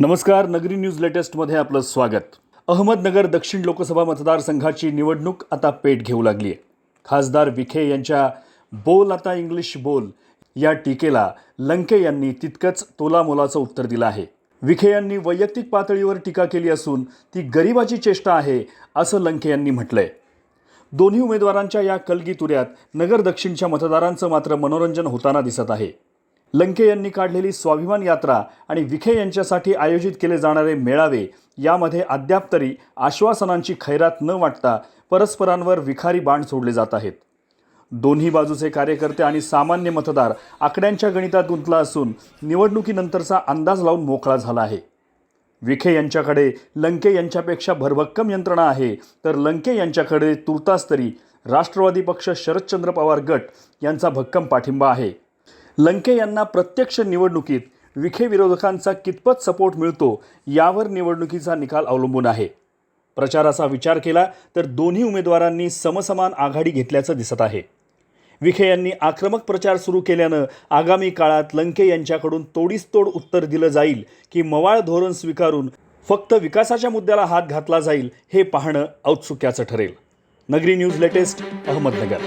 नमस्कार नगरी न्यूज लेटेस्टमध्ये आपलं स्वागत. अहमदनगर दक्षिण लोकसभा मतदारसंघाची निवडणूक आता पेट घेऊ लागली आहे खासदार विखे यांच्या बोल आता इंग्लिश बोल या टीकेला लंके यांनी तितकंच तोलामोलाचं उत्तर दिलं आहे. विखे यांनी वैयक्तिक पातळीवर टीका केली असून ती गरिबाची चेष्टा आहे असं लंके यांनी म्हटलंय. दोन्ही उमेदवारांच्या या कलगीतुऱ्यात नगर दक्षिणच्या मतदारांचं मात्र मनोरंजन होताना दिसत आहे. लंके यांनी काढलेली स्वाभिमान यात्रा आणि विखे यांच्यासाठी आयोजित केले जाणारे मेळावे यामध्ये अद्याप तरी आश्वासनांची खैरात न वाटता परस्परांवर विखारी बाण सोडले जात आहेत. दोन्ही बाजूचे कार्यकर्ते आणि सामान्य मतदार आकड्यांच्या गणितात गुंतला असून निवडणुकीनंतरचा अंदाज लावून मोकळा झाला आहे. विखे यांच्याकडे लंके यांच्यापेक्षा भरभक्कम यंत्रणा आहे तर लंके यांच्याकडे तुर्तास तरी राष्ट्रवादी पक्ष शरदचंद्र पवार गट यांचा भक्कम पाठिंबा आहे. लंके यांना प्रत्यक्ष निवडणुकीत विखे विरोधकांचा कितपत सपोर्ट मिळतो यावर निवडणुकीचा निकाल अवलंबून आहे. प्रचाराचा विचार केला तर दोन्ही उमेदवारांनी समसमान आघाडी घेतल्याचं दिसत आहे. विखे यांनी आक्रमक प्रचार सुरू केल्यानं आगामी काळात लंके यांच्याकडून तोडीस तोड उत्तर दिलं जाईल की मवाळ धोरण स्वीकारून फक्त विकासाच्या मुद्द्याला हात घातला जाईल हे पाहणं औत्सुक्याचं ठरेल. नगरी न्यूज लेटेस्ट अहमदनगर.